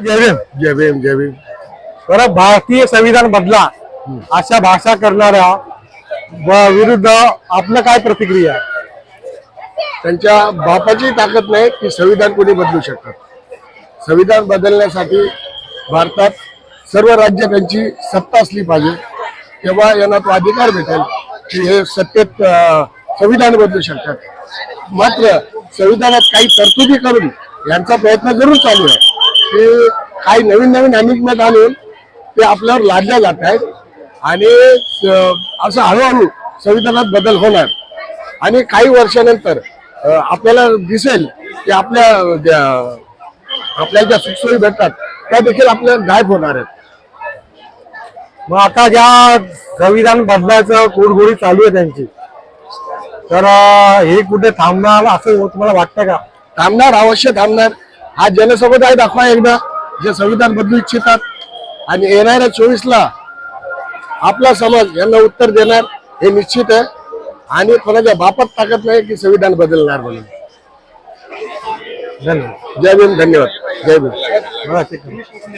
जय भीम. जय भीम जय भीम. बरं भारतीय संविधान बदला अशा भाषा करणाऱ्या व- विरुद्ध आपलं काय प्रतिक्रिया आहे? त्यांच्या बापाची ताकद नाही की संविधान कोणी बदलू शकतात संविधान बदलण्यासाठी भारतात सर्व राज्य त्यांची सत्ता असली पाहिजे. तेव्हा यांना तो अधिकार भेटेल की हे सत्तेत अं, संविधान बदलू शकतात. मात्र संविधानात काही तरतुदी करून यांचा प्रयत्न जरूर चालू आहे. की काही नवीन नवीन अमेंडमेंट आणून ते आपल्यावर लादल्या जात आहेत. आणि असं हळूहळू संविधानात बदल होणार. आणि काही वर्षानंतर आपल्याला दिसेल की आपल्या आपल्याला ज्या सुखसोयी भेटतात त्या देखील आपल्या गायब होणार आहेत. मग आता ज्या संविधान बदलायचं कुडगुडी चालू आहे त्यांची तर हे कुठे थांबणार असं तुम्हाला वाटतं का? थांबणार अवश्य थांबणार. हा जनसमुदाय दाखवा एकदा. जे संविधान बदलू इच्छितात. आणि येणाऱ्या चोवीसला आपला समाज यांना उत्तर देणार हे निश्चित आहे. आणि कोणाच्या बापात ताकद नाही की संविधान बदलणार म्हणून. धन्यवाद. जय भीम धन्यवाद. जय भीम.